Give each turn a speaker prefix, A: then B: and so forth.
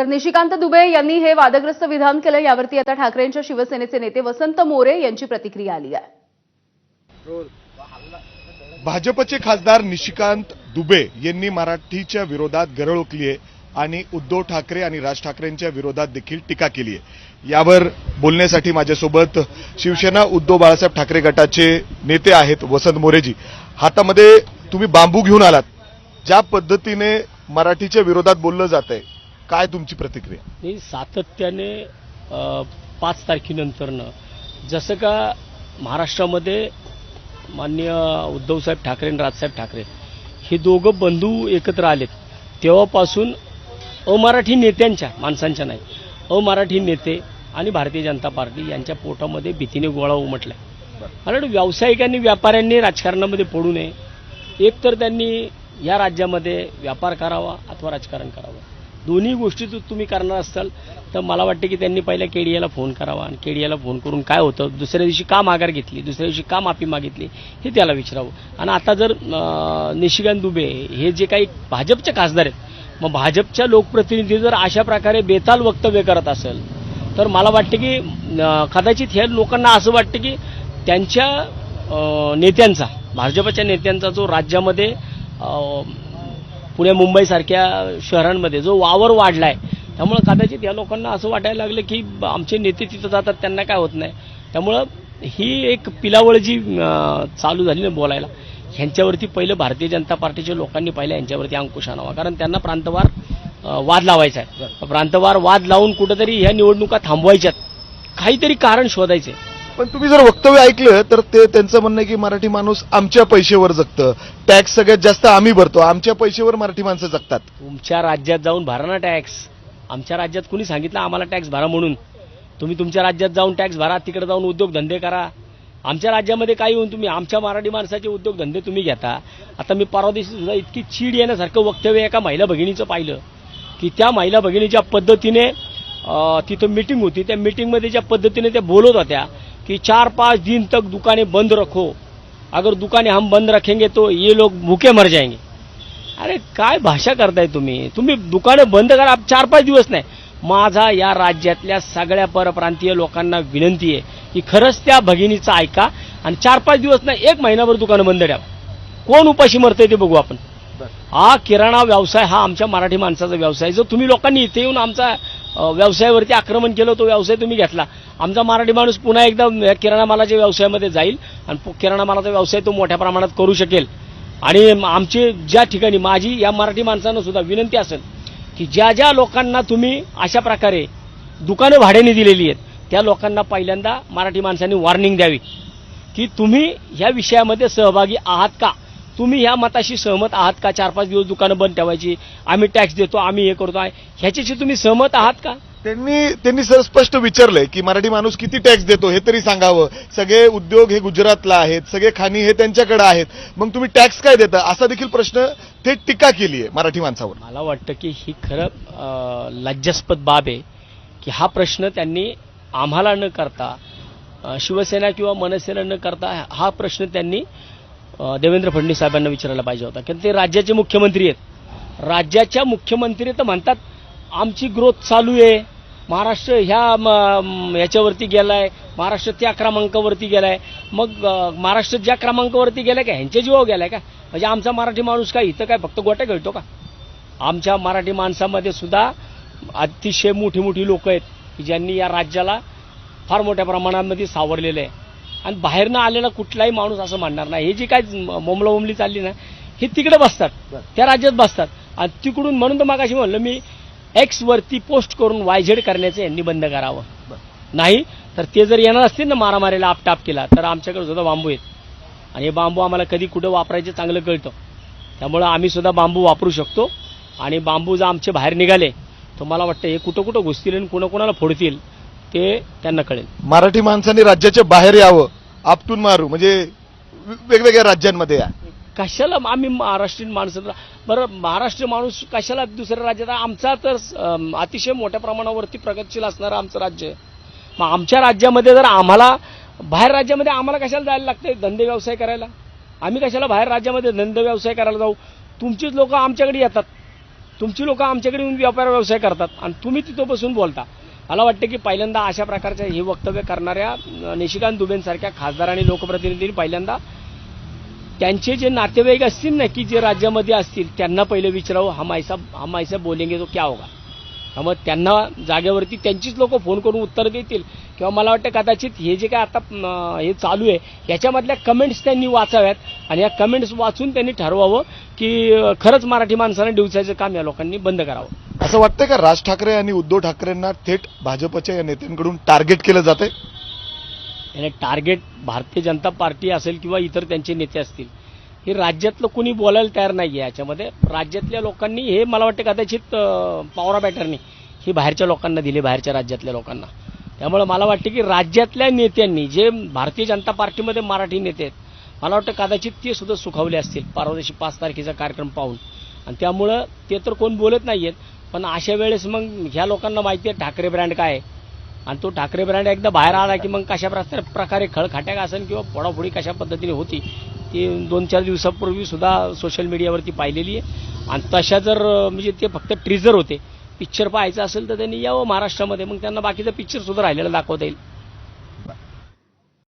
A: तर निशिकांत दुबे यांनी हे वादग्रस्त विधान केलं. यावरती आता ठाकरेंच्या शिवसेनेचे नेते वसंत मोरे यांची प्रतिक्रिया आली आहे.
B: भाजपचे खासदार निशिकांत दुबे यांनी मराठीच्या विरोधात गरळ ओकली आहे आणि उद्धव ठाकरे आणि राज ठाकरेंच्या विरोधात देखील टीका केली आहे. यावर बोलण्यासाठी माझ्यासोबत शिवसेना उद्धव बाळासाहेब ठाकरे गटाचे नेते आहेत वसंत मोरेजी. हातामध्ये तुम्ही बांबू घेऊन आलात. ज्या पद्धतीने मराठीच्या विरोधात बोललं जात आहे काय तुमची प्रतिक्रिया?
C: नाही सातत्याने अ, पाच तारखेनंतरनं जसं का महाराष्ट्रामध्ये माननीय उद्धवसाहेब ठाकरे आणि राजसाहेब ठाकरे हे दोघं बंधू एकत्र आलेत. तेव्हापासून अमराठी नेत्यांच्या माणसांच्या नाही अमराठी नेते आणि भारतीय जनता पार्टी यांच्या पोटामध्ये भीतीने गोळा मला वाटतं व्यावसायिकांनी व्यापाऱ्यांनी राजकारणामध्ये पडू नये. एक तर त्यांनी या राज्यामध्ये व्यापार करावा अथवा राजकारण करावं. दोन्ही गोष्टी जर तुम्ही करणार असाल तर मला वाटतं की त्यांनी पहिल्या केडीएला फोन करावा आणि केडीयाला फोन करून काय होतं दुसऱ्या दिवशी का माघार घेतली दुसऱ्या दिवशी का माफी मागितली हे त्याला विचारावं. आणि आता जर निशिकांत दुबे हे जे काही भाजपचे खासदार आहेत मग भाजपच्या लोकप्रतिनिधी जर अशा प्रकारे बेताल वक्तव्य करत असेल तर मला वाटतं की कदाचित ह्या लोकांना असं वाटतं की त्यांच्या नेत्यांचा भाजपच्या नेत्यांचा जो राज्यामध्ये पुणे मुंबईसारख्या शहरांमध्ये जो वावर वाढलाय त्यामुळं कदाचित या लोकांना असं वाटायला लागलं की आमचे नेते तिथं जातात त्यांना काय होत नाही. त्यामुळं ही एक पिलावळ जी चालू झाली ना बोलायला ह्यांच्यावरती पहिलं भारतीय जनता पार्टीच्या लोकांनी पहिलं यांच्यावरती अंकुश आणावा. कारण त्यांना प्रांतवार वाद लावायचा आहे. प्रांतवार वाद लावून कुठंतरी ह्या निवडणुका थांबवायच्यात. काहीतरी कारण शोधायचे.
B: पण तुम्ही जर वक्तव्य ऐकलं तर ते त्यांचं म्हणणं आहे की मराठी माणूस आमच्या पैशावर जगतं. टॅक्स सगळ्यात जास्त आम्ही भरतो. आमच्या पैशावर मराठी माणसं जगतात.
C: तुमच्या राज्यात जाऊन भरा ना टॅक्स आमच्या राज्यात कुणी सांगितलं आम्हाला टॅक्स भरा म्हणून? तुम्ही तुमच्या राज्यात जाऊन टॅक्स भरा तिकडे जाऊन उद्योगधंदे करा. आमच्या राज्यामध्ये काय येऊन तुम्ही? आमच्या मराठी माणसाचे उद्योगधंदे तुम्ही घेता. आता मी परवा दिवशी सुद्धा इतकी चीड येण्यासारखं वक्तव्य एका महिला भगिनीचं पाहिलं की त्या महिला भगिनीच्या पद्धतीने तिथं मीटिंग होती. त्या मीटिंगमध्ये ज्या पद्धतीने त्या बोलत होत्या कि चार पाँच दिन तक दुकानें बंद रखो। अगर दुकानें हम बंद रखेंगे तो ये लोग भूखे मर जाएंगे। अरे काय भाषा करताय तुम्ही? तुम्ही दुकानं बंद करा चार पाच दिवस नाही। माझा या राज्यातल्या सगळ्या परप्रांतीय लोकांना विनंती आहे की खरंच त्या भगिनीचं ऐका आणि चार पाच दिवस नाही एक महिनाभर दुकानं बंद ठेवा. कोण उपाशी मरतंय ते बघू आपण. हा किराणा व्यवसाय हा आमच्या मराठी माणसाचा व्यवसाय. जो तुम्ही लोकांनी इथे येऊन आमचा व्यवसायावरती आक्रमण केलं तो व्यवसाय तुम्ही घेतला. आमचा मराठी माणूस पुन्हा एकदा या किराणा मालाच्या व्यवसायामध्ये जाईल आणि पु- किराणा मालाचा व्यवसाय तो मोठ्या प्रमाणात करू शकेल. आणि आमची ज्या ठिकाणी माझी या मराठी माणसांना सुद्धा विनंती असेल की ज्या ज्या लोकांना तुम्ही अशा प्रकारे दुकानं भाड्याने दिलेली आहेत त्या लोकांना पहिल्यांदा मराठी माणसांनी वॉर्निंग द्यावी की तुम्ही ह्या विषयामध्ये सहभागी आहात का? तुम्ही ह्या मताशी सहमत आहात का? चार पाच दिवस दुकानं बंद ठेवायची आम्ही टॅक्स देतो आम्ही हे करतो आहे. ह्याच्याशी तुम्ही सहमत आहात का?
B: त्यांनी त्यांनी सर स्पष्ट विचारलंय की मराठी माणूस किती टॅक्स देतो हे तरी सांगावं. सगळे उद्योग हे गुजरातला आहेत सगळे खाणी हे त्यांच्याकडे आहेत. मग तुम्ही टॅक्स काय देता? असा देखील प्रश्न थेट टीका केली आहे मराठी माणसावर.
C: मला वाटतं की ही खरं लज्जास्पद बाब आहे की हा प्रश्न त्यांनी आम्हाला न करता शिवसेना किंवा मनसेला न करता हा प्रश्न त्यांनी देवेंद्र फडणवीस साहेबांना विचारायला पाहिजे होता. कारण ते राज्याचे मुख्यमंत्री आहेत. राज्याच्या मुख्यमंत्री तर म्हणतात आमची ग्रोथ चालू आहे. महाराष्ट्र ह्या म- म- ह्याच्यावरती गेलाय. महाराष्ट्र त्या क्रमांकावरती गेलाय. मग महाराष्ट्र ज्या क्रमांकावरती गेलाय का? ह्यांच्या जीवावर गेलाय का? म्हणजे आमचा मराठी माणूस काय? इथं काय फक्त गोट्या खेळतो का? आमच्या मराठी माणसामध्ये सुद्धा अतिशय मोठी मोठी लोक आहेत की ज्यांनी या राज्याला फार मोठ्या प्रमाणामध्ये सावरलेलं आहे. आणि बाहेरनं आलेला कुठलाही माणूस असं म्हणणार नाही. हे जी काय मोमलाओमली चालली ना हे तिकडे बसतात. त्या राज्यात बसतात. आणि तिकडून म्हणून तर मागाशी म्हणलं मी एक्स वरती पोस्ट करून वायझेड करण्याचं यांनी बंद करावं. नाही तर ते जर येणार असतील ना मारामारीला आपटाप केला तर आमच्याकडे सुद्धा बांबू आहेत. आणि हे बांबू आम्हाला कधी कुठं वापरायचे चांगलं कळतं. त्यामुळं आम्ही सुद्धा बांबू वापरू शकतो. आणि बांबू जर आमचे बाहेर निघाले तर मला वाटतं हे कुठं कुठं घुसतील आणि कोणाकोणाला फोडतील ते त्यांना कळेल.
B: मराठी माणसांनी राज्याच्या बाहेर यावं. आपटून मारू म्हणजे वेगवेगळ्या राज्यांमध्ये या.
C: कशाला आम्ही महाराष्ट्रीयन माणसं बरं महाराष्ट्र माणूस कशाला दुसऱ्या राज्यात? आमचा तर अतिशय मोठ्या प्रमाणावरती प्रगतशील असणारं आमचं राज्य आहे. मग आमच्या राज्यामध्ये जर आम्हाला बाहेर राज्यामध्ये आम्हाला कशाला जायला लागते धंदे व्यवसाय करायला. आम्ही कशाला बाहेर राज्यामध्ये धंदे व्यवसाय करायला जाऊ? तुमचीच लोक आमच्याकडे येतात. तुमची लोक आमच्याकडे येऊन व्यापार व्यवसाय करतात. आणि तुम्ही तिथं बसून बोलता. मला वाटतं की पहिल्यांदा अशा प्रकारच्या हे वक्तव्य करणाऱ्या निशिकांत दुबेंसारख्या खासदार आणि लोकप्रतिनिधींनी पहिल्यांदा त्यांचे जे नातेवाईक असतील ना की जे राज्यामध्ये असतील त्यांना पहिले विचारावं हम ऐसा हम ऐसा बोलेंगे तो क्या होगा? त्यामुळे त्यांना जागेवरती त्यांचीच लोक फोन करून उत्तर देतील. किंवा मला वाटतं कदाचित हे जे काय आता हे चालू आहे याच्यामधल्या कमेंट्स त्यांनी वाचाव्यात आणि या कमेंट्स वाचून त्यांनी ठरवावं की खरंच मराठी माणसाने डिवचायचं काम या लोकांनी बंद करावं.
B: असं वाटतंय का राज ठाकरे आणि उद्धव ठाकरेंना थेट भाजपच्या या नेत्यांकडून टार्गेट केलं जातंय?
C: याने टार्गेट भारतीय जनता पार्टी असेल किंवा इतर त्यांचे नेते असतील हे राज्यातलं कोणी बोलायला तयार नाही आहे याच्यामध्ये. राज्यातल्या लोकांनी हे मला वाटतं कदाचित पॉवरा बॅटरनी ही बाहेरच्या लोकांना दिली बाहेरच्या राज्यातल्या लोकांना. त्यामुळे मला वाटतं की राज्यातल्या नेत्यांनी जे भारतीय जनता पार्टीमध्ये मराठी नेते आहेत मला वाटतं कदाचित ते सुद्धा सुखावले असतील परवा दिवशी पाच तारखेचा कार्यक्रम पाहून. आणि त्यामुळं ते तर कोण बोलत नाही आहेत पण अशा वेळेस मग ह्या लोकांना माहिती आहे ठाकरे ब्रँड काय आहे. आणि तो ठाकरे ब्रँड एकदा बाहेर आला की मग कशा प्रकारे खळखाट्याक असेल किंवा फोडाफोडी कशा पद्धतीने होती ती दोन चार दिवसापूर्वी सुद्धा सोशल मीडियावरती पाहिलेली आहे. आणि तशा जर म्हणजे ते फक्त ट्रिझर होते पिक्चर पाहायचं असेल तर त्यांनी यावं महाराष्ट्रामध्ये. मग त्यांना बाकीचं पिक्चर सुद्धा राहिलेलं दाखवता येईल.